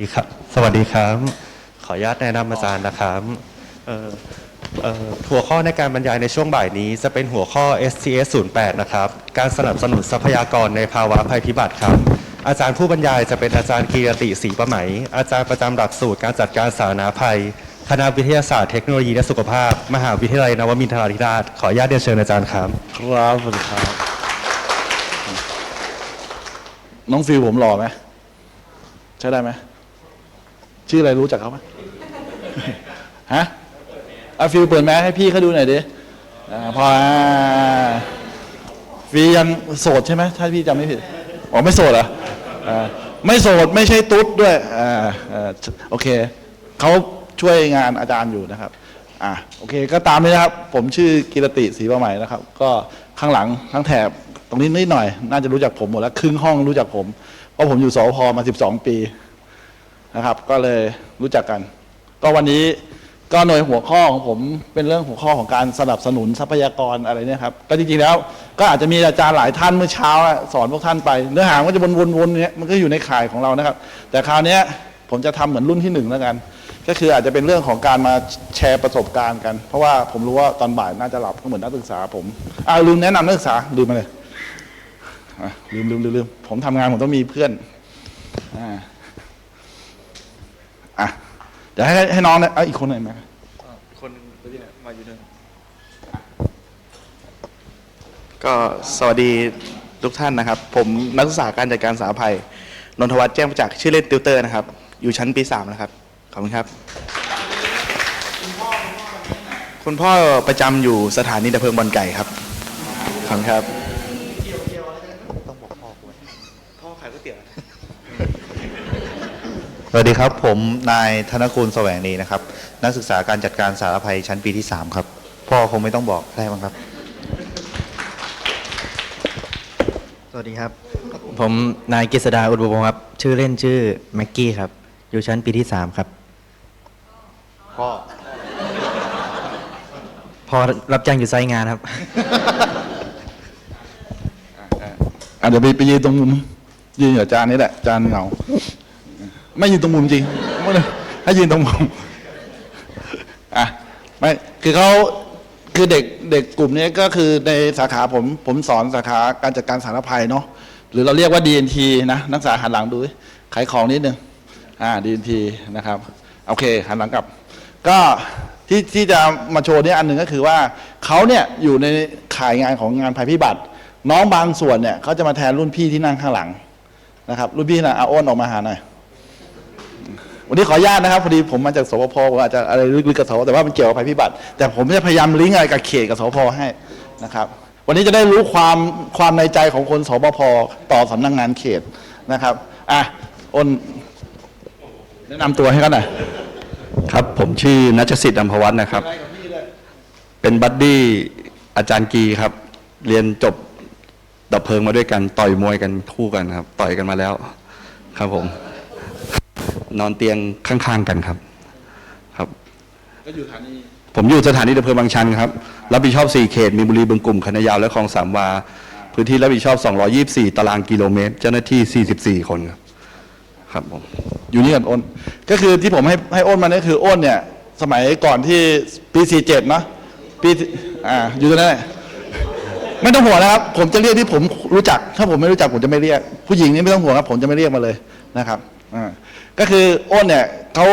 ดีครับสวัสดีครับ ขออนุญาตแนะนำอาจารย์นะครับเอ่อเอ่อหัวข้อในการบรรยายในช่วงบ่ายนี้จะเป็นหัวข้อ STS 08นะครับ การสนับสนุนทรัพยากรในภาวะภัยพิบัติครับ อาจารย์ผู้บรรยายจะเป็นอาจารย์กีรติศรีประไหม อาจารย์ประจำหลักสูตรการจัดการสาธารณภัย คณะวิทยาศาสตร์เทคโนโลยีและสุขภาพ มหาวิทยาลัยนวมินทราธิราช ขออนุญาตเรียนเชิญอาจารย์ครับ ครับสวัสดีครับ น้องฟิลผมหล่อไหมใช่ได้ไหม ชื่ออะไรรู้จักเขาไหมฮะอฟิลเปิดแมสให้พี่เขาดูหน่อยดิอพอฟิลยังโสดใช่ไหมถ้าพี่จำไม่ผิดอ๋อไม่โสดเหรออ่าไม่โสดไม่ใช่ตุ๊ดด้วยออโอเคเขาช่วยงานอาจารย์อยู่นะครับอ่าโอเคก็ตามนี้นะครับ ผมชื่อกิรติศรีประไหมนะครับ ก็ข้างหลังทั้งแถบตรงนี้นิดหน่อย น่าจะรู้จักผมหมดแล้ว ครึ่งห้องรู้จักผมเพราะผมอยู่สพมา 12 ปี นะครับ ก็เลยรู้จักกัน ก็วันนี้ก็หน่วยหัวข้อของผมเป็นเรื่องหัวข้อของการสนับสนุนทรัพยากรอะไรเนี่ยครับก็จริงๆแล้วก็อาจจะมีอาจารย์หลายท่านเมื่อเช้า สอนพวกท่านไป เนื้อหาก็จะวนๆๆเนี้ยมันก็อยู่ในข่ายของเรานะครับ แต่คราวนี้ผมจะทำเหมือนรุ่นที่หนึ่งแล้วกัน ก็คืออาจจะเป็นเรื่องของการมาแชร์ประสบการณ์กัน เพราะว่าผมรู้ว่าตอนบ่ายน่าจะหลับก็เหมือนนักศึกษาผมอ่าลืมแนะนำนักศึกษาลืมมาเลยลืมลืมลืมลืมผมทำงานผมต้องมีเพื่อนอ่า อะเดี๋ยวให้ให้น้องเนี่ยเอาอีกคนหน่อยไหมคนหนึ่งที่เนี่ยมาอยู่ด้วยก็สวัสดีทุกท่านนะครับ ผมนักศึกษาการจัดการสาภัยนนทวัฒน์แจ้งประจักษ์ชื่อเล่นติวเตอร์นะครับ อยู่ชั้นปีสามนะครับ ขอบคุณครับ คุณพ่อประจำอยู่สถานีดับเพลิงบอลไก่ครับ ขอบคุณครับ ต้องบอกพ่อกูพ่อขายก๋วยเตี๋ยว สวัสดีครับ ผมนายธนคูลแสวงนีนะครับ นักศึกษาการจัดการสารภัยชั้นปีที่ 3 ครับ พ่อคงไม่ต้องบอกได้บ้างครับ สวัสดีครับ ผมนายกฤษดาอุดบุพงศ์ครับ ชื่อเล่นชื่อแม็กกี้ครับ อยู่ชั้นปีที่สามครับ พ่อ พอรับจ้างอยู่ไซต์งานครับอะเดี๋ยวไปไปยืนตรงมุมยืนกับอาจารย์นี่แหละอาจารย์เหงา ไม่ยืนตรงมุมจริงไม่ให้ยืนตรงมุมอะไม่คือเขาคือเด็กเด็กกลุ่มนี้ก็คือในสาขาผมผมสอนสาขาการจัดการสารภัยเนาะหรือเราเรียกว่า DNT นะนักศึกษาหันหลังดูขายของนิดนึงอ่า DNT นะครับโอเคหันหลังกลับ ก็ที่ที่จะมาโชว์เนี่ยอันหนึ่งก็คือว่าเขาเนี่ยอยู่ในขายงานของงานภัยพิบัติ น้องบางส่วนเนี่ยเขาจะมาแทนรุ่นพี่ที่นั่งข้างหลังนะครับรุ่นพี่นะเอาอ้นออกมาหาหน่อย วันนี้ขออนุญาตนะครับพอดีผมมาจากสปพผมอาจจะอะไรลึกๆกับสพแต่ว่ามันเกี่ยวกับภัยพิบัติ แต่ผมจะพยายามลิงก์อะไรกับเขตกับสพให้นะครับ วันนี้จะได้รู้ความความในใจของคนสปพต่อสำนักงานเขตนะครับอะอนแนะนำตัวให้กันหน่อยครับ ผมชื่อนัชสิทธิ์อัมพวัฒน์นะครับ เป็นบัดดี้อาจารย์กีครับ เรียนจบดับเพลิงมาด้วยกัน ต่อยมวยกันคู่กันครับ ต่อยกันมาแล้ว ครับผม นอนเตียงข้างๆกันครับ ครับก็อยู่ฐานีผมอยู่สถานีดับเพลิงบางชันครับรับผิดชอบ 4 เขตมีบุรีบึงกลุ่มคณะยาวและคลองสามวา พื้นที่รับผิดชอบ 224 ตารางกิโลเมตร เจ้าหน้าที่ 44 คนครับครับผมอยู่นี่กับอ้นก็คือที่ผมให้ให้อ้นมาเนี่ยคืออ้นเนี่ย สมัยก่อนที่ปี47เนาะปีอ่าอยู่ตรงนั้นแหละไม่ต้องห่วงนะครับ ผมจะเรียกที่ผมรู้จัก ถ้าผมไม่รู้จักผมจะไม่เรียก ผู้หญิงนี่ไม่ต้องห่วงครับ ผมจะไม่เรียกมาเลยนะครับอ่า ก็คืออ้นเนี่ยเขา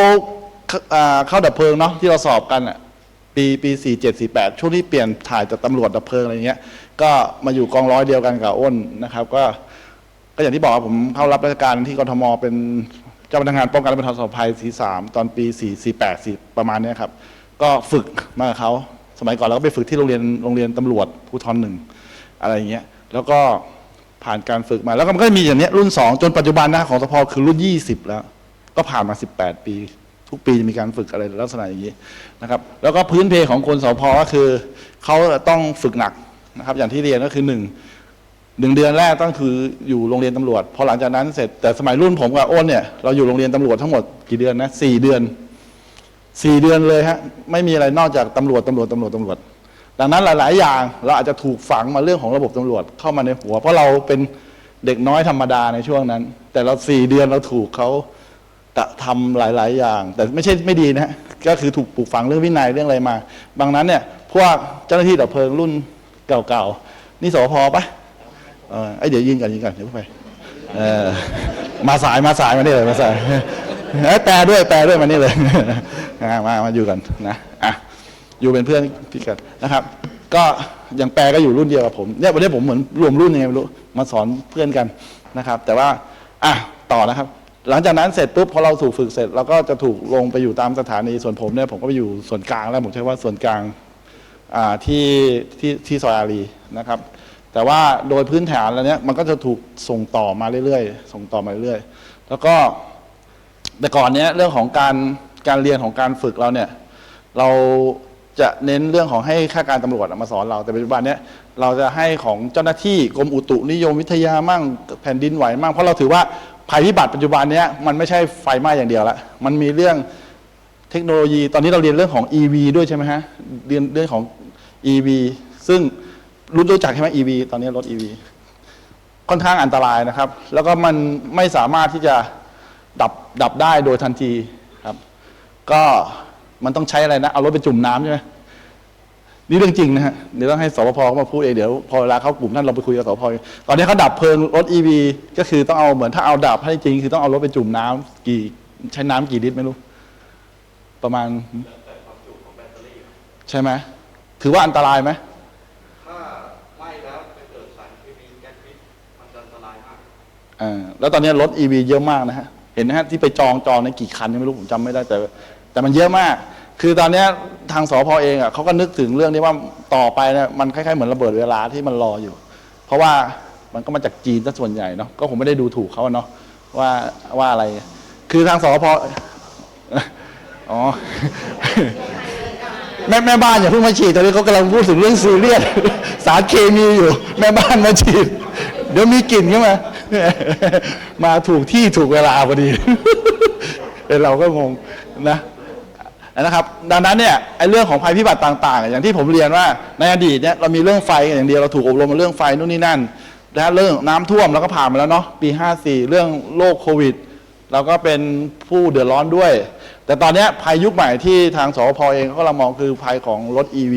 เข้าดับเพลิงเนาะที่เราสอบกันอะปีปีสี่เจ็ดสี่แปดช่วงที่เปลี่ยนถ่ายจากตำรวจดับเพลิงอะไรเงี้ย ก็มาอยู่กองร้อยเดียวกันกับอ้นนะครับ ก็ก็อย่างที่บอกผมเข้ารับราชการที่กทมเป็นเจ้าพนักงานป้องกันและบรรเทาสาธารณภัยสีสามตอนปีสี่สี่แปดสี่ประมาณเนี้ยครับ ก็ฝึกมากับเขาสมัยก่อนเราก็ไปฝึกที่โรงเรียนโรงเรียนตำรวจภูธรหนึ่งอะไรเงี้ยแล้วก็ผ่านการฝึกมาแล้วก็มันก็มีอย่างเนี้ยรุ่นสองจนปัจจุบันนะของสพคือรุ่นยี่สิบแล้ว ก็ผ่านมาสิบแปดปี ทุกปีจะมีการฝึกอะไรลักษณะอย่างนี้นะครับ แล้วก็พื้นเพของคนสพก็คือเขาต้องฝึกหนักนะครับ อย่างที่เรียนก็คือหนึ่งหนึ่งเดือนแรกต้องคืออยู่โรงเรียนตำรวจพอหลังจากนั้นเสร็จแต่สมัยรุ่นผมกับอ้นเนี่ยเราอยู่โรงเรียนตำรวจทั้งหมดกี่เดือนนะสี่เดือนสี่เดือนเลยฮะไม่มีอะไรนอกจากตำรวจตำรวจตำรวจตำรวจ ดังนั้นหลาย ๆ อย่างเราอาจจะถูกฝังมาเรื่องของระบบตำรวจเข้ามาในหัว เพราะเราเป็นเด็กน้อยธรรมดาในช่วงนั้น แต่เราสี่เดือนเราถูกเขา แต่ทำหลาย ๆ อย่าง แต่ไม่ใช่ไม่ดีนะฮะก็คือถูกปลูกฝังเรื่องวินัยเรื่องอะไรมาบางนั้นเนี่ยพวกเจ้าหน้าที่ดับเพลิงรุ่นเก่าๆนี่สพปะเออไอเดี๋ยวยิงกันยิงกันเดี๋ยวไปเออมาสายมาสายมานี่เลยมาสายเอ้แปลด้วยแปลด้วยมานี่เลยมามาอยู่กันนะอะอยู่เป็นเพื่อนพี่กันนะครับ ก็อย่างแปลก็อยู่รุ่นเดียวกับผมเนี่ยวันนี้ผมเหมือนรวมรุ่นยังไงไม่รู้มาสอนเพื่อนกันนะครับ แต่ว่าอะต่อนะครับ หลังจากนั้นเสร็จปุ๊บพอเราถูกฝึกเสร็จเราก็จะถูกลงไปอยู่ตามสถานีส่วนผมเนี่ยผมก็ไปอยู่ส่วนกลางแล้วผมใช้ว่าส่วนกลางที่ที่ที่ซอยอารีนะครับ แต่ว่าโดยพื้นฐานแล้วเนี่ยมันก็จะถูกส่งต่อมาเรื่อยๆ ส่งต่อมาเรื่อยๆ แล้วก็แต่ก่อนเนี้ยเรื่องของการการเรียนของการฝึกเราเนี่ยเราจะเน้นเรื่องของให้ข้าการตำรวจมาสอนเราแต่ปัจจุบันเนี้ยเราจะให้ของเจ้าหน้าที่กรมอุตุนิยมวิทยามั่งแผ่นดินไหวมั่งเพราะเราถือว่า ภัยพิบัติปัจจุบันเนี้ยมันไม่ใช่ไฟไหม้อย่างเดียวละมันมีเรื่องเทคโนโลยี ตอนนี้เราเรียนเรื่องของ EV ด้วยใช่ไหมฮะเรียนเรื่องของ EV ซึ่งรู้รู้จักใช่ไหม EV ตอนนี้รถ EV ค่อนข้างอันตรายนะครับ แล้วก็มันไม่สามารถที่จะดับดับได้โดยทันทีครับ ก็มันต้องใช้อะไรนะ เอารถไปจุ่มน้ำใช่ไหม นี่เรื่องจริงนะฮะเดี๋ยวต้องให้สปภเขามาพูดเองเดี๋ยวพอเวลาเขากลุ่มนั้นเราไปคุยกับสปภตอนนี้เขาดับเพลิงรถ EV ก็คือต้องเอาเหมือนถ้าเอาดับให้จริง คือต้องเอารถไปจุ่มน้ำกี่ใช้น้ำกี่ลิตรไม่รู้ ประมาณใช่ไหมถือว่าอันตรายไหมอ่าแล้วตอนนี้รถ EV เยอะมากนะฮะเห็นนะฮะที่ไปจองจองในกี่คันไม่รู้ผมจำไม่ได้แต่ แต่มันเยอะมาก คือตอนเนี้ยทางสพเองอะเขาก็นึกถึงเรื่องนี้ว่าต่อไปเนี่ยมันคล้ายๆเหมือนระเบิดเวลาที่มันรออยู่ เพราะว่ามันก็มาจากจีนซะส่วนใหญ่เนาะก็ผมไม่ได้ดูถูกเขาเนาะว่าว่าอะไร คือทางสพอ๋อแม่แม่บ้านอย่าเพิ่งมาฉีดตอนนี้เขากำลังพูดถึงเรื่องซีเรียสสารเคมีอยู่ แม่บ้านมาฉีด เดี๋ยวมีกลิ่นขึ้นมา มาถูกที่ถูกเวลาพอดีเอ้ยเราก็งงนะ นะครับ ดังนั้นเนี่ยไอ้เรื่องของภัยพิบัติต่าง ๆ อย่างที่ผมเรียนว่าในอดีตเนี่ยเรามีเรื่องไฟอย่างเดียวเราถูกอบรมมาเรื่องไฟนู่นนี่นั่นและเรื่องน้ำท่วมเราก็ผ่านมาแล้วเนาะปี 54 เรื่องโรคโควิดเราก็เป็นผู้เดือดร้อนด้วย แต่ตอนนี้ภัยยุคใหม่ที่ทางสพเองเขากำลังมองคือภัยของรถ EV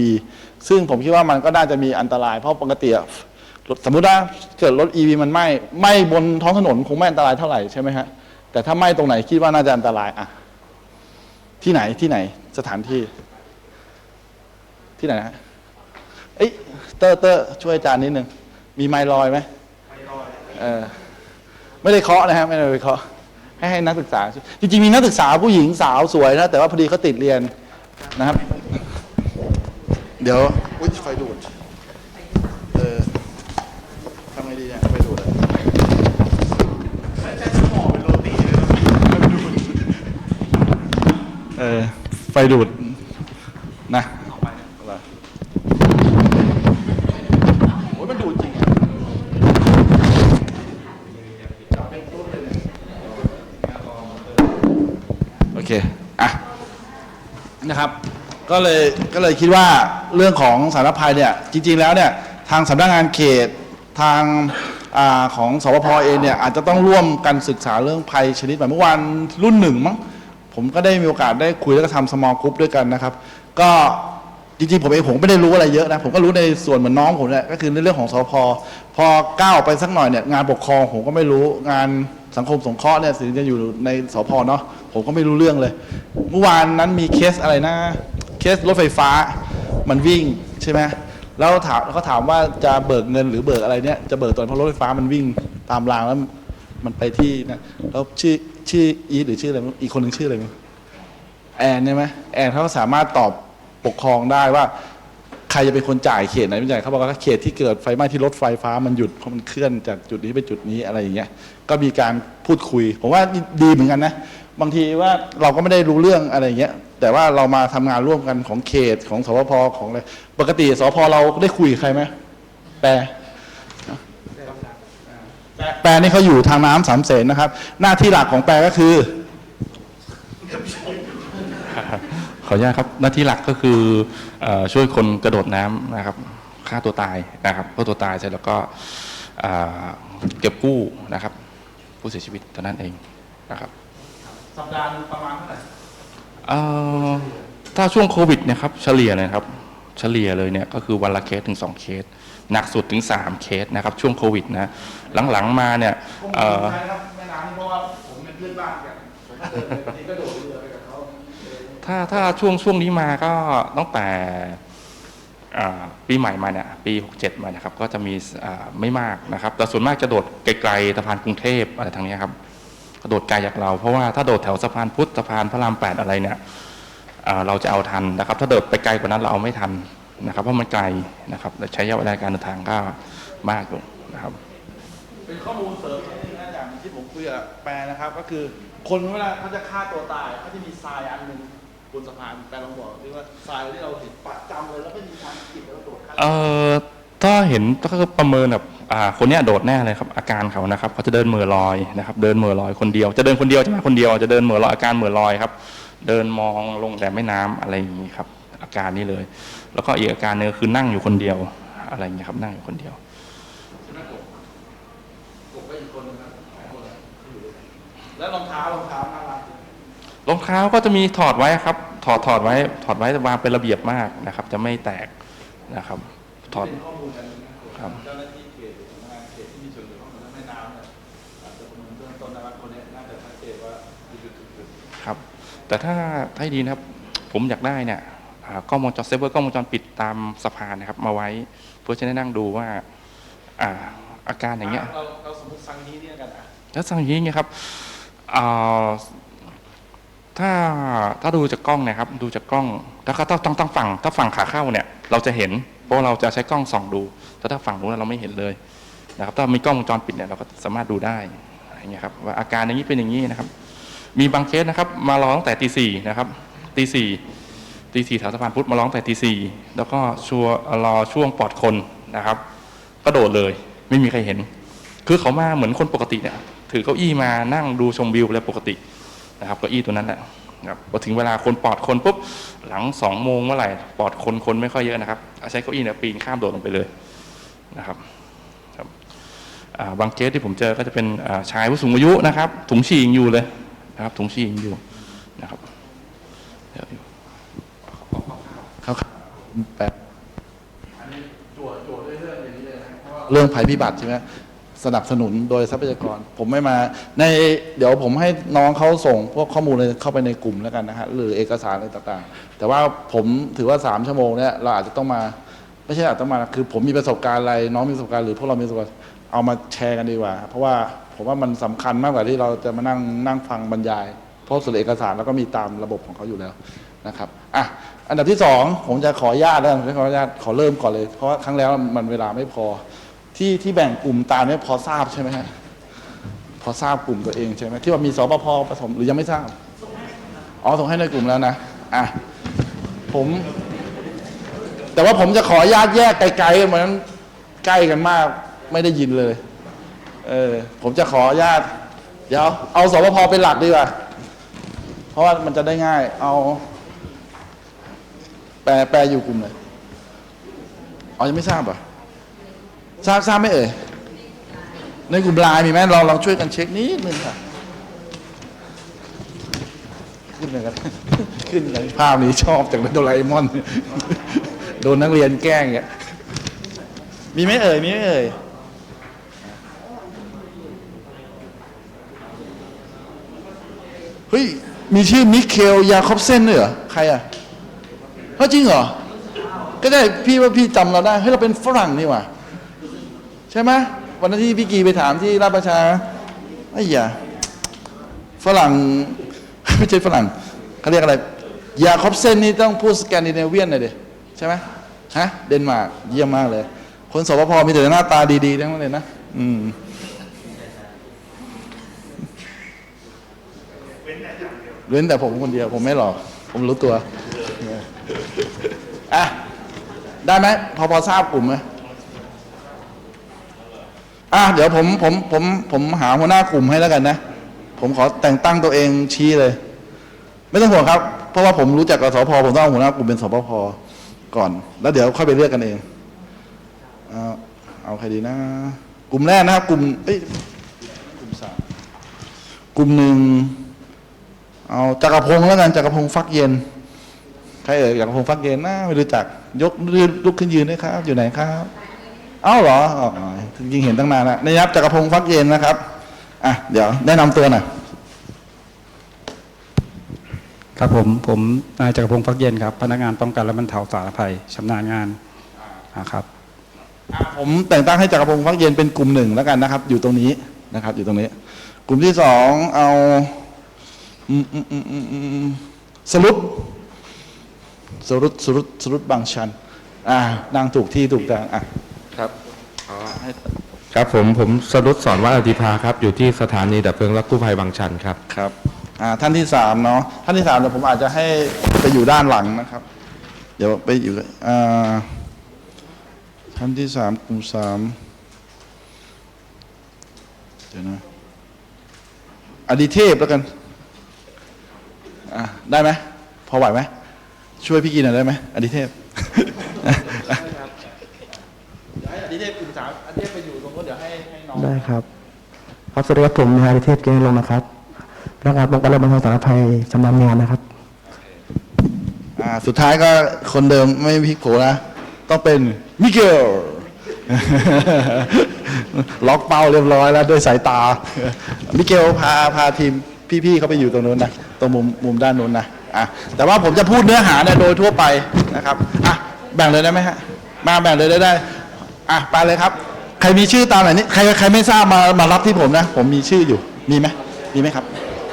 ซึ่งผมคิดว่ามันก็น่าจะมีอันตรายเพราะปกติอะสมมุติว่าเกิดรถ EV มันไหม้ไหม้บนท้องถนนคงไม่อันตรายเท่าไหร่ใช่ไหมฮะแต่ถ้าไหม้ตรงไหนคิดว่าน่าจะอันตรายอะ ที่ไหนที่ไหนสถานที่ ที่ไหนนะฮะเอ้ยเตอร์เตอร์ช่วยอาจารย์นิดนึงมีไมลอยไหมไมลอยเออไม่ได้เคาะนะฮะไม่ได้ไปเคาะให้ให้นักศึกษา จริงๆมีนักศึกษาผู้หญิงสาวสวยนะแต่ว่าพอดีเขาติดเรียนนะครับ เดี๋ยวอุ้ยไฟดูดเออทำไงดีเนี่ยไฟดูดอะเอไฟดูดนะโอ้ยมันดูดจริงโอเค อะ นะครับ ก็เลยก็เลยคิดว่าเรื่องของสารภัยเนี่ยจริง ๆ แล้วเนี่ยทางสำนักงานเขตทางอาของสวพเองเนี่ยอาจจะต้องร่วมกันศึกษาเรื่องภัยชนิดใหม่เมื่อวานรุ่นหนึ่งมั้ง ผมก็ได้มีโอกาสได้คุยแล้วก็ทำ small group ด้วยกันนะครับ ก็จริงๆผมเองผมไม่ได้รู้อะไรเยอะนะ ผมก็รู้ในส่วนเหมือนน้องผมเนี่ยก็คือในเรื่องของสพพอก้าวออกไปสักหน่อยเนี่ยงานปกครองผมก็ไม่รู้งานสังคมสงเคราะห์เนี่ยสิ่งที่จะอยู่ในสพเนาะผมก็ไม่รู้เรื่องเลย เมื่อวานนั้นมีเคสอะไรนะ เคสรถไฟฟ้ามันวิ่งใช่ไหมแล้วถามเขาถามว่าจะเบิกเงินหรือเบิกอะไรเนี่ยจะเบิกตอนเพราะรถไฟฟ้ามันวิ่งตามรางแล้วมันไปที่นะแล้วชื่อ ชื่ออีทหรือชื่ออะไรไม่รู้อีกคนหนึ่งชื่ออะไรไม่รู้แอนใช่ไหมแอนเขาก็สามารถตอบปกครองได้ว่า ใครจะเป็นคนจ่ายเขตไหนไม่จ่ายเขาบอกว่าเขตที่เกิดไฟไหม้ที่รถไฟฟ้ามันหยุดเพราะมันเคลื่อนจากจุดนี้ไปจุดนี้อะไรอย่างเงี้ย ก็มีการพูดคุย ผมว่าดีเหมือนกันนะ บางทีว่าเราก็ไม่ได้รู้เรื่องอะไรอย่างเงี้ย แต่ว่าเรามาทำงานร่วมกันของเขตของสพของอะไรปกติสพเราได้คุยกับใครไหมแปร แปรนี่เขาอยู่ทางน้ำสามเสนนะครับ หน้าที่หลักของแปรก็คือ ขออนุญาตครับหน้าที่หลักก็คือเออช่วยคนกระโดดน้ำนะครับฆ่าตัวตายนะครับฆ่าตัวตายเสร็จแล้วก็เอ่อเก็บกู้นะครับ ผู้เสียชีวิตเท่านั้นเองนะครับสัปดาห์หนึ่งประมาณเท่าไหร่เอ่อถ้าช่วงโควิดเนะครับ เฉลี่ยเลยนะครับ เฉลี่ยเลยเนี่ยก็คือวันละเคสถึง2เคส หนักสุดถึง 3 เคสนะครับ ช่วงโควิดนะหลังๆมาเนี่ยเอ่อถ้าถ้าช่วงช่วงนี้มาก็ตั้งแต่ปีใหม่มาเนี่ยปี 67 มานะครับก็จะมีไม่มากนะครับ แต่ส่วนมากจะโดดไกลๆสะพานกรุงเทพอะไรทางนี้ครับกระโดดไกลจากเราเพราะว่าถ้าโดดแถวสะพานพุทธสะพานพระราม 8 อะไรเนี่ยเราจะเอาทันนะครับ ถ้าโดดไปไกลกว่านั้นเราเอาไม่ทัน นะครับเพราะมันไกลนะครับและใช้ระยะเวลาการเดินทางก็มากอยู่นะครับ เป็นข้อมูลเสริมที่นะอย่างที่ผมคุยกับแปรนะครับ ก็คือคนเวลาเขาจะฆ่าตัวตายเขาจะมีทรายอันหนึ่งบนสะพานแปรลองบอกที่ว่าทรายที่เราเห็นประจำเลยแล้วไม่มีทางกินแล้วตรวจคัดเอ่อถ้าเห็นก็ประเมินแบบอ่าคนเนี้ยโดดแน่เลยครับอาการเขานะครับเขาจะเดินเหมือลอยนะครับ เดินเหมือลอยคนเดียว จะเดินคนเดียวจะมาคนเดียวจะเดินเหมือลอยอาการเหมือลอยครับ เดินมองลงแต่แม่น้ำอะไรอย่างนี้ครับ อาการนี้เลย แล้วก็อีกอาการหนึงคือนั่งอยู่คนเดียว อะไรอย่างนี้ยครับนั่งอยู่คนเดียวแล้วรองเท้ารองเท้าน่ารักรองเท้าก็จะมีถอดไว้ครับ ถอดถอดไว้ ถอดไว้วางเป็นระเบียบมากนะครับ จะไม่แตกนะครับ ถอดครับเจ้าหน้าที่เขตสำนักงานเขตที่มีส่วนเกี่ยวข้องกับแม่น้ำเนี่ยอาจจะประเมินเบื้องต้นนะครับคนนี้น่าจะชัดเจนว่าจุดจุดครับ แต่ถ้าถ้าให้ดีนะครับ ผมอยากได้เนี่ย กล้องวงจรเซฟเวอร์กล้องวงจรปิดตามสะพานนะครับ มาไว้ เพื่อจะได้นั่งดูว่าอ่าอาการอย่างเงี้ยเราเราสมมติฟังนี้เนี่ยกันอะแล้วสั่งอย่างนี้ยครับอ่าถ้าถ้าดูจากกล้องเนะครับ ดูจากกล้องถ้าถ้าต้องต้องฝั่งถ้าฝั่งขาเข้าเนี่ย เราจะเห็น เพราะเราจะใช้กล้องส่องดูแต่ถ้าฝั่งนู้นเราไม่เห็นเลยนะครับ ถ้ามีกล้องวงจรปิดเนี่ยเราก็สามารถดูได้อะไรอย่างเงี้ยครับว่าอาการอย่างนี้เป็นอย่างนี้นะครับ มีบางเคสนะครับ มาร้องแต่ตีสี่นะครับตีสี่ ตีสี่แถวสะพานพุทธมาร้องแต่ตีสี่แล้วก็ชัวรอช่วงปลอดคนนะครับ ก็โดดเลยไม่มีใครเห็น คือเขามาเหมือนคนปกติเนี่ยถือเก้าอี้มานั่งดูชมวิวอะไรปกตินะครับเก้าอี้ตัวนั้นแหละครับพอถึงเวลาคนปลอดคนปุ๊บหลังสองโมงเมื่อไหร่ปลอดคนคนไม่ค่อยเยอะนะครับเอาใช้เก้าอี้เนี่ยปีนข้ามโดดลงไปเลยนะครับครับาบางเคสที่ผมเจอก็จะเป็นชายผู้สูงอายุนะครับถุงฉี่ยังอยู่เลยนะครับถุงฉี่ยังอยู่นะครับเดี๋ยว ครับแปดเรื่องภัยพิบัติใช่ไหมสนับสนุนโดยทรัพยากร ผมไม่มาในเดี๋ยวผมให้น้องเขาส่งพวกข้อมูลเลยเข้าไปในกลุ่มแล้วกันนะฮะหรือเอกสารอะไรต่างๆ แต่ว่าผมถือว่าสามชั่วโมงเนี่ยเราอาจจะต้องมาไม่ใช่อาจจะต้องมาคือผมมีประสบการณ์อะไรน้องมีประสบการณ์หรือพวกเรามีประสบการณ์เอามาแชร์กันดีกว่า เพราะว่าผมว่ามันสำคัญมากกว่าที่เราจะมานั่งนั่งฟังบรรยาย เพราะส่วนเอกสารแล้วก็มีตามระบบของเขาอยู่แล้วนะครับอะ อันดับที่สองผมจะขออนุญาตแล้วกันขออนุญาตขอเริ่มก่อนเลย เพราะครั้งแล้วมันเวลาไม่พอ ที่ที่แบ่งกลุ่มตามเนี่ยพอทราบใช่ไหมฮะพอทราบกลุ่มตัวเองใช่ไหมที่ว่ามีสปพผสมหรือยังไม่ทราบอ๋อส่งให้ในกลุ่มแล้วนะอะผม แต่ว่าผมจะขออนุญาตแยกไกลๆเหมือนใกล้กันมาก ไม่ได้ยินเลยเออผมจะขออนุญาตเดี๋ยวเอาสปพเป็นหลักดีกว่าเพราะว่ามันจะได้ง่าย เอา ปลแปลอยู่กลุ่มเลยอ๋อยังไม่ทราบเหรอะทราบทราบไหมเอ่ยในกลุ่มไลน์มีไหมเราลองช่วยกันเช็คนิดนึงค่ะขึ้นเลยกันขึ้นเลยภาพนี้ชอบจากโดราเอมอน โดนนักเรียนแกล้งอย่างเงี้ยมีไหมเอ่ยมีไหมเอ่ยเฮ้ยมีชื่อมิเคลยาคอบเซนด้วยเหรอใครอะเฮ้ย จริงเหรอ ก็ได้พี่ว่าพี่จำเราได้เฮ้ยเราเป็นฝรั่งนี่หว่าใช่ไหมวันนั้นที่พี่กีไปถามที่ราชประชาไอ้ยาฝรั่งไม่ใช่ฝรั่งเขาเรียกอะไร ยาคอบเซนนี่ต้องพูดสแกนดิเนเวียนหน่อยดิใช่ไหมฮะเดนมาร์กเยี่ยมมากเลย คนสปพมีแต่หน้าตาดีๆทั้งนั้นเลยนะอืมเว้นแต่ผมคนเดียว ผมไม่หลอกผมรู้ตัว อะ ได้ไหมพอพอทราบกลุ่มไหมอะเดี๋ยวผมผมผมผมหาหัวหน้ากลุ่มให้แล้วกันนะ ผมขอแต่งตั้งตัวเองชี้เลย ไม่ต้องห่วงครับ เพราะว่าผมรู้จักกับสพผมต้องเอาหัวหน้ากลุ่มเป็นสพพก่อน แล้วเดี๋ยวค่อยไปเลือกกันเอง เอาเอาใครดีนะ กลุ่มแรกนะครับ กลุ่มเอ้ยกลุ่มสามกลุ่มหนึ่งเอาจักรพงศ์แล้วกันจักรพงศ์ฟักเย็น ครเอ่ยจักรพงศ์ฟักเย็นนะไม่รู้จักยกลุกขึ้นยืนด้วยครับ อยู่ไหนครับเอ้าเหรออ๋อจริงๆเห็นตั้งนานแล้วนะครับจักรพงศ์ฟักเย็นนะครับอะเดี๋ยวแนะนำตัวหน่อยครับผมผมนายจักรพงศ์ฟักเย็นครับพนักงานป้องกันและบรรเทาสาธารณภัยชำนาญงานอ่าครับอะผมแต่งตั้งให้จักรพงศ์ฟักเย็นเป็นกลุ่มหนึ่งแล้วกันนะครับ อยู่ตรงนี้นะครับ อยู่ตรงนี้ กลุ่มที่สองเอาอืมอืมอืมอืมอืมสรุป สรุปสรุปสรุปบางชันอ่านางถูกที่ถูกทางอะครับครับผมผมสรุปสอนวัดอธิภาครับ อยู่ที่สถานีดับเพลิงและกู้ภัยบางชันครับครับอ่าท่านที่สามเนาะท่านที่สามเดี๋ยวผมอาจจะให้ไปอยู่ด้านหลังนะครับ เดี๋ยวไปอยู่อ่าท่านที่สามกลุ่มสามเดี๋ยวนะอดิเทพแล้วกันอ่าได้ไหมพอไหวไหม ช่วยพี่กินหน่อยได้ไหมอดิเทพเดี๋ยวให้อดิเทพกลุ่มสามอดิเทพไปอยู่ตรงนู้นเดี๋ยวให้ให้น้องได้ครับ ครับสวัสดีครับผมนายเทพเกณฑ์ลงนะครับพนักงานป้องกันและบรรเทาสาธารณภัยชำนาญงานนะครับ อ่าสุดท้ายก็คนเดิมไม่พลิกโผนะ ต้องเป็นมิเกล ล็อกเป้าเรียบร้อยแล้วด้วยสายตา มิเกลพาพาทีมพี่ๆเขาไปอยู่ตรงนู้นนะ ตรงมุมมุมด้านนู้นนะ อะแต่ว่าผมจะพูดเนื้อหาเนี่ยโดยทั่วไปนะครับอะแบ่งเลยได้ไหมฮะมาแบ่งเลยได้ได้อะไปเลยครับ ใครมีชื่อตามไหนนี่ใครใครไม่ทราบมามารับที่ผมนะ ผมมีชื่ออยู่มีไหมมีไหมครับ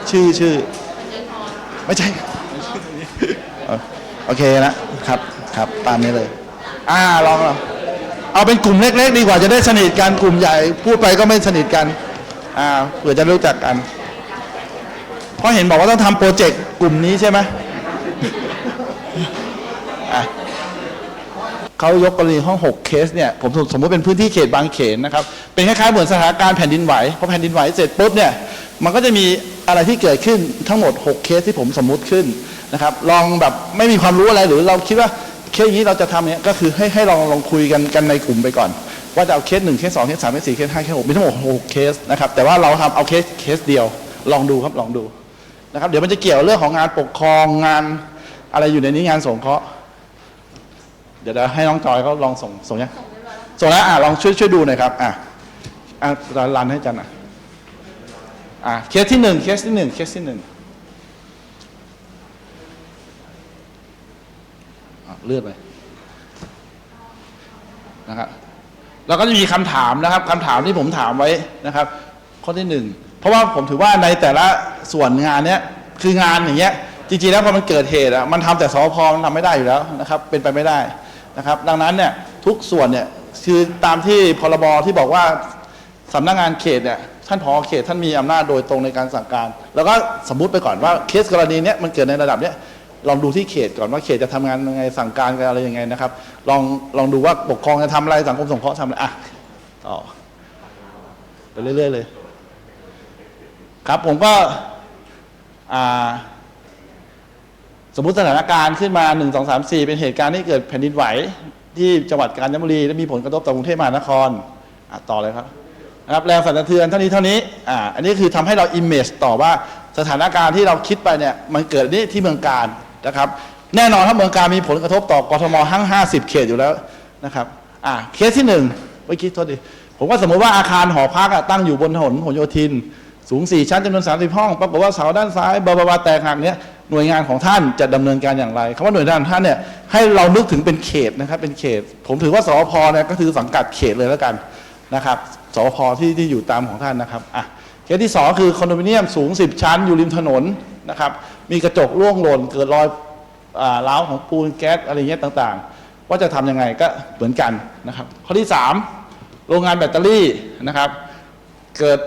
ชื่อชื่อ ไม่ใช่โอเคนะครับครับตามนี้เลย อ่าลองลองเอาเป็นกลุ่มเล็ก ๆ ดีกว่าจะได้สนิทกันกลุ่มใหญ่พูดไปก็ไม่สนิทกันอ่าเผื่อจะรู้จักกัน เพราะเห็นบอกว่าต้องทำโปรเจกต์กลุ่มนี้ใช่ไหมเขายกกรณีห้อง 6 เคสเนี่ยผมสมมติเป็นพื้นที่เขตบางเขนนะครับ เป็นคล้ายๆเหมือนสถานการณ์แผ่นดินไหวพอแผ่นดินไหวเสร็จปุ๊บเนี่ยมันก็จะมีอะไรที่เกิดขึ้นทั้งหมด 6 เคสที่ผมสมมุติขึ้นนะครับ ลองแบบไม่มีความรู้อะไรหรือเราคิดว่าเคสอย่างนี้เราจะทำเนี่ยก็คือให้ให้ลองลองคุยกันกันในกลุ่มไปก่อน ว่าจะเอาเคสหนึ่งเคสสองเคสสามเคสสี่เคสห้าเคสหกมีทั้งหมดหกเคสนะครับแต่ว่าเราทำเอาเคสเคสเดียวลองดูครับลองดู นะครับ เดี๋ยวมันจะเกี่ยวเรื่องของงานปกครองงานอะไรอยู่ในนี้งานสงเคราะห์เดี๋ยวเดี๋ยวให้น้องจอยเขาลองส่งส่งยังส่งแล้วอะลองช่วยช่วยดูหน่อยครับอะอะรันให้จันอะอะเคสที่หนึ่งเคสที่หนึ่งเคสที่หนึ่งเลือดไปนะครับแล้วก็จะมีคำถามนะครับคำถามที่ผมถามไว้นะครับ ข้อที่หนึ่ง ราะว่าผมถือว่าในแต่ละส่วนงานเนี้ยคืองานอย่างเงี้ยจริงๆแล้วพอมันเกิดเหตุอะมันทำแต่สพมันทำไม่ได้อยู่แล้วนะครับเป็นไปไม่ได้นะครับ ดังนั้นเนี่ยทุกส่วนเนี่ยคือตามที่พรบที่บอกว่าสำนักงานเขตเนี่ยท่านผอเขตท่านมีอำนาจโดยตรงในการสั่งการ แล้วก็สมมุติไปก่อนว่าเคสกรณีเนี้ยมันเกิดในระดับเนี้ยลองดูที่เขตก่อนว่าเขตจะทำงานยังไงสั่งการกันอะไรยังไงนะครับ ลองลองดูว่าปกครองจะทำอะไรสังคมสงเคราะห์ทำอะไรอะต่อไปเรื่อยๆเลย ครับผมก็สมมุติสถานการณ์ขึ้นมา 1 2 3 4 เป็นเหตุการณ์ที่เกิดแผ่นดินไหว ที่จังหวัดกาญจนบุรีและมีผลกระทบต่อกรุงเทพมหานครต่อเลยครับนะครับแรงสั่นสะเทือนเท่านี้เท่านี้อ่าอันนี้คือทำให้เราอิมเมจต่อว่าสถานการณ์ที่เราคิดไปเนี่ยมันเกิดนี่ที่เมืองการนะครับ แน่นอนถ้าเมืองการมีผลกระทบต่อกทมทั้ง 50 เขตอยู่แล้วนะครับอ่าเคสที่หนึ่งเมื่อกี้โทษดีผมว่าสมมติว่าอาคารหอพักอะตั้งอยู่บนถนนผลโยธิน สูง 4 ชั้นจำนวน 30 ห้องปรากฏว่าเสาด้านซ้ายบาบาบาแตกหักเนี้ยหน่วยงานของท่านจะดำเนินการอย่างไรคำว่าหน่วยงานท่านเนี่ยให้เรานึกถึงเป็นเขตนะครับเป็นเขต ผมถือว่าสอพเนี่ยก็คือสังกัดเขตเลยแล้วกันนะครับสอพที่ที่อยู่ตามของท่านนะครับอะเคสที่สองคือคอนโดมิเนียมสูง 10 ชั้นอยู่ริมถนนนะครับมีกระจกร่วงหล่นเกิดรอยอ่าร้าวของปูนแก๊สอะไรเงี้ยต่างๆ ว่าจะทำยังไงก็เหมือนกันนะครับข้อที่สามโรงงานแบตเตอรี่นะครับเกิด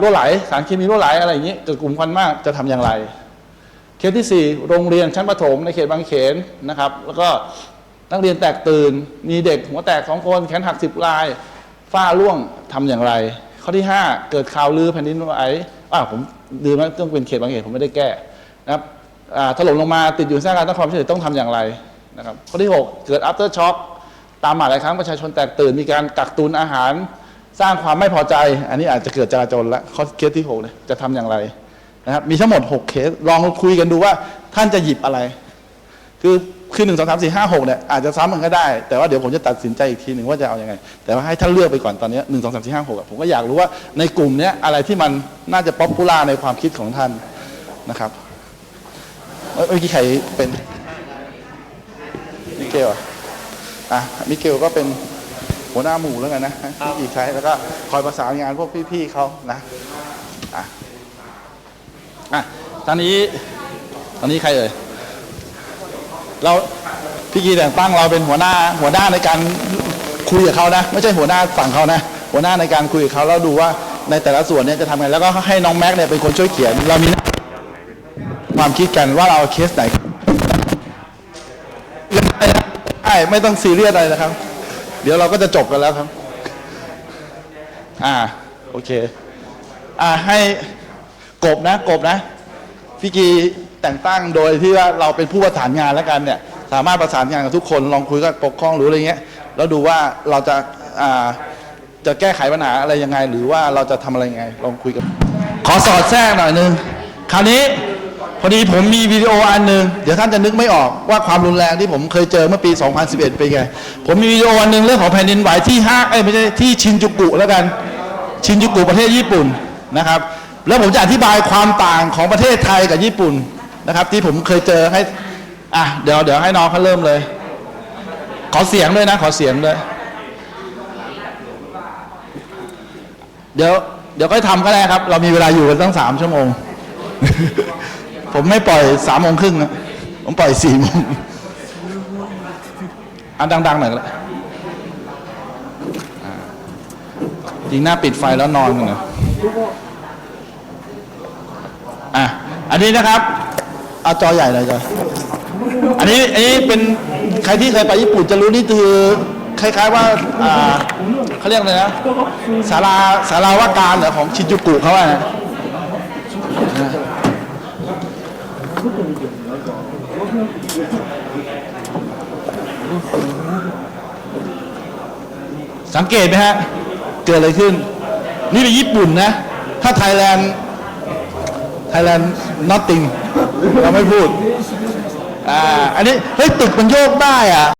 รั่วไหลสารเคมีรั่วไหลอะไรอย่างนี้เกิดกลุ่มควันมากจะทำอย่างไร เคสที่ 4 โรงเรียนชั้นประถมในเขตบางเขนนะครับ แล้วก็นักเรียนแตกตื่น มีเด็กหัวแตกสองคนแขนหักสิบลายฝ้าร่วงทำอย่างไร ข้อที่ 5 เกิดข่าวลือแผ่นดินไหวอ้าวผมลืมว่าต้องเป็นเขตบางเขนผมไม่ได้แก้นะครับถล่มลงมาติดอยู่ในสถานการณ์ต้องความช่วยเหลือต้องทำอย่างไรนะครับข้อที่ 6 เกิด after shock ตามมาหลายครั้งประชาชนแตกตื่นมีการกักตุนอาหาร สร้างความไม่พอใจ อันนี้อาจจะเกิดจราจรแล้วข้อเคสที่6เนี่ยจะทำอย่างไรนะครับมีทั้งหมด 6 เคสลองคุยกันดูว่าท่านจะหยิบอะไร คือคือหนึ่งสองสามสี่ห้าหกเนี่ยอาจจะซ้ำมันก็ได้ แต่ว่าเดี๋ยวผมจะตัดสินใจอีกทีหนึ่งว่าจะเอาอยัางไง แต่ว่าให้ท่านเลือกไปก่อนตอนนี้หนึ่งสองสามสี่ห้าหกผมก็อยากรู้ว่าในกลุ่มเนี้ยอะไรที่มันน่าจะป๊อปปูล่าในความคิดของท่านนะครับเอ้ยเมื่อกี้ใครเป็นมิเกลอะอะมิเกลก็เป็น หัวหน้าหมู่แล้วกันนะให้อีกใช้แล้วก็คอยประสานงานพวกพี่ๆเขานะอะอะตอนนี้ตอนนี้ใครเอ่ยเราพี่กีแต่งตั้งเราเป็นหัวหน้าหัวหน้าในการคุยกับเขานะ ไม่ใช่หัวหน้าฝั่งเขานะ หัวหน้าในการคุยกับเขาแล้วดูว่าในแต่ละส่วนเนี่ยจะทำไงแล้วก็ให้น้องแม็กเนี่ยเป็นคนช่วยเขียนเรามีความคิดกันว่าเราเอาเคสไหนไอ้ไม่ต้องซีเรียสอะไรนะครับ เดี๋ยวเราก็จะจบกันแล้วครับ อ่า โอเค อ่าให้กบนะกบนะพี่กีแต่งตั้งโดยที่ว่าเราเป็นผู้ประสานงานแล้วกันเนี่ย สามารถประสานงานกับทุกคนลองคุยกับปกครองหรืออะไรเงี้ยแล้วดูว่าเราจะอ่าจะแก้ไขปัญหาอะไรยังไง หรือว่าเราจะทำอะไรยังไง ลองคุยกันขอสอดแทรกหน่อยนึงคราวนี้ อดีผมมีวิดีโออันหนึ่งเดี๋ยวท่านจะนึกไม่ออกว่าความรุนแรงที่ผมเคยเจอเมื่อปี 2011 เป็นไง ผมมีวิดีโออันหนึ่งเรื่องของแผ่นดินไหวที่ห้าเอ้ยไม่ใช่ที่ชินจูกุแล้วกัน ชินจูกุประเทศญี่ปุ่นนะครับ แล้วผมจะอธิบายความต่างของประเทศไทยกับญี่ปุ่นนะครับ ที่ผมเคยเจอให้อะเดี๋ยวเดี๋ยวให้น้องเขาเริ่มเลย ขอเสียงด้วยนะ ขอเสียงด้วยเดี๋ยวเดี๋ยวค่อยทำก็ได้ครับ เรามีเวลาอยู่กันตั้งสามชั่วโมง ผมไม่ปล่อยสามโมงครึ่งนะผมปล่อยสี่โมงอันดังๆหน่อยก็ได้จริงหน้าปิดไฟแล้วนอนกันเหรออะอันนี้นะครับเอาจอใหญ่เลยจออันนี้อันนี้เป็นใครที่เคยไปญี่ปุ่นจะรู้นี่คือคล้ายๆว่าอ่าเขาเรียกอะไรนะศาลาศาลาว่าการเหรอของชินจูกุเขาอะนะ สังเกตไหมฮะ เกิดอะไรขึ้น นี่เป็นญี่ปุ่นนะ ถ้าไทยแลนด์ ไทยแลนด์ nothing เราไม่พูด อ่า อันนี้ เฮ้ย ตึกมันโยกได้อะ